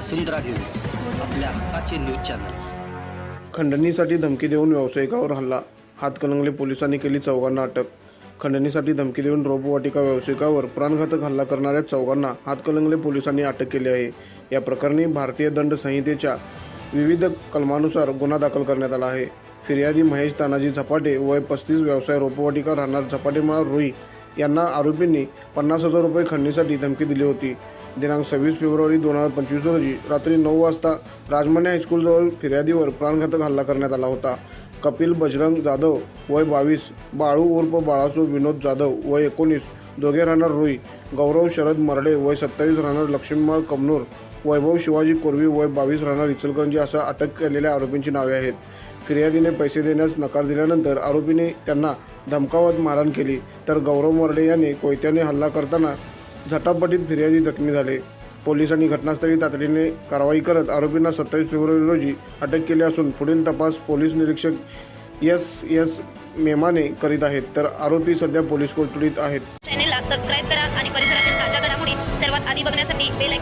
वसुंधरा news आपल्या हक्काचे news channel. खंडणीसाठी धमकी देऊन व्यावसायिकावर हल्ला हातकणंगले पोलिसांनी केली चौघांना अटक. खंडणीसाठी धमकी देऊन रोपवाटिका व्यावसायिकावर प्राणघातक हल्ला करणाऱ्या चौघांना हातकणंगले पोलिसांनी अटक केली आहे. या प्रकरणी भारतीय दंड संहितेच्या विविध कलमानुसार गुन्हा दाखल करण्यात आला आहे. फिर्यादी महेश तानाजी झपाटे वय पस्तीस व्यवसाय रोपवाटिका राहणार झपाटेमाळ रुई यांना आरोपींनी पन्नास हजार रुपये खंडणीसाठी धमकी दिली होती. दिनांक सव्वीस फेब्रुवारी दोन हजार पंचवीस रोजी रात्री नऊ वाजता राजमान्य हायस्कूलजवळ फिर्यादीवर प्राणघातक हल्ला करण्यात आला होता. कपिल बजरंग जाधव वय बावीस बाळू उर्फ बाळासो विनोद जाधव वय एकोणीस दोघे राहणार रुई गौरव शरद मरडे वय सत्तावीस राहणार लक्ष्मीमाळ कमनूर वैभव शिवाजी कोरवी वय बावीस राहणार इचलकरंजी असं अटक केलेल्या आरोपींची नावे आहेत. फिर्यादीने पैसे देण्यास नकार दिल्यानंतर आरोपीने त्यांना धमकावत मारहाण केली. तर गौरव मर्डे यांनी कोयत्याने हल्ला करताना झटापटीत फिर्यादी जखमी झाले. पोलिसांनी घटनास्थळी तातडीने कारवाई करत आरोपींना सत्तावीस फेब्रुवारी रोजी अटक केली असून पुढील तपास पोलीस निरीक्षक एस एस मेमाने करीत आहेत. तर आरोपी सध्या पोलीस कोठडीत आहेत. चॅनेलला सबस्क्राईब करा आणि परिसरातील ताज्या घडामोडी सर्वात आधी बघण्यासाठी बेल